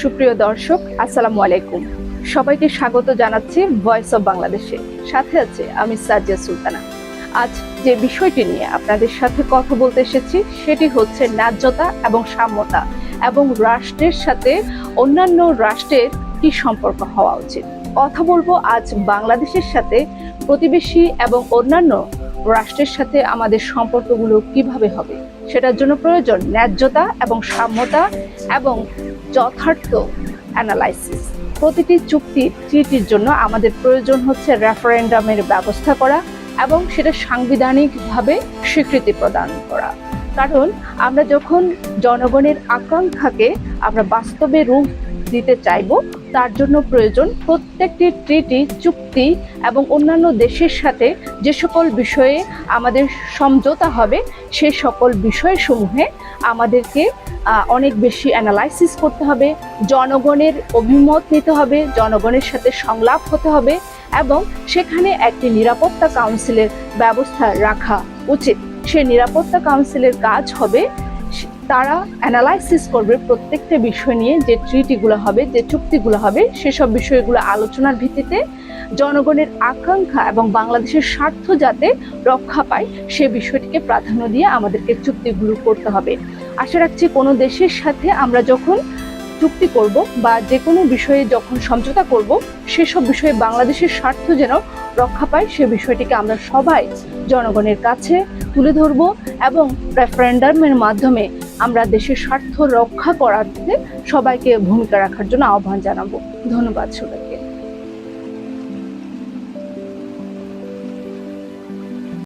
সুপ্রিয় দর্শক, আসসালামু আলাইকুম। সবাইকে স্বাগত জানাচ্ছি ভয়েস অফ বাংলাদেশে সাথে আছে আমি সাজিয়া সুলতানা। আজ যে বিষয়টি নিয়ে আপনাদের সাথে কথা বলতে এসেছি, সেটি হচ্ছে ন্যায্যতা এবং সাম্যতা এবং রাষ্ট্রের সাথে অন্যান্য রাষ্ট্রের কি সম্পর্ক হওয়া উচিত। কথা বলব আজ বাংলাদেশের সাথে প্রতিবেশী এবং অন্যান্য রাষ্ট্রের সাথে আমাদের সম্পর্কগুলো কীভাবে হবে? সেটার জন্য প্রয়োজন ন্যায্যতা এবং সাম্যতা এবং যথার্থ অ্যানালাইসিস প্রতিটি চুক্তি ট্রিটির জন্য আমাদের প্রয়োজন হচ্ছে রেফারেন্ডামের ব্যবস্থা করা এবং সেটা সাংবিধানিকভাবে স্বীকৃতি প্রদান করা। কারণ আমরা যখন জনগণের আকাঙ্ক্ষাকে আমরা বাস্তবে রূপ দিতে চাইব তার জন্য প্রয়োজন প্রত্যেকটি ট্রিটি চুক্তি এবং অন্যান্য দেশের সাথে যে সকল বিষয়ে আমাদের সমঝোতা হবে, সে সকল বিষয়সমূহে আমাদেরকে অনেক বেশি অ্যানালাইসিস করতে হবে, জনগণের অভিমত নিতে হবে, জনগণের সাথে সংলাপ হতে হবে এবং সেখানে একটি নিরাপত্তা কাউন্সিলের ব্যবস্থা রাখা উচিত। সে নিরাপত্তা কাউন্সিলের কাজ হবে তারা অ্যানালাইসিস করবে প্রত্যেকটা বিষয় নিয়ে, যে ট্রিটিগুলো হবে, যে চুক্তিগুলো হবে, সেসব বিষয়গুলো আলোচনার ভিত্তিতে জনগণের আকাঙ্ক্ষা এবং বাংলাদেশের স্বার্থ যাতে রক্ষা পায়, সে বিষয়টিকে প্রাধান্য দিয়ে আমাদেরকে চুক্তিগুলো করতে হবে। আশা রাখছি কোনো দেশের সাথে আমরা যখন চুক্তি করব বা যে কোনো বিষয়ে যখন সমঝোতা করব, সেসব বিষয়ে বাংলাদেশের স্বার্থ যেন রক্ষা পায়, সে বিষয়টিকে আমরা সবাই জনগণের কাছে তুলে ধরব এবং রেফারেন্ডামের মাধ্যমে আমরা দেশের স্বার্থ রক্ষা করাতে সবাইকে ভূমিকা রাখার জন্য আহ্বান জানাব। ধন্যবাদ সবাই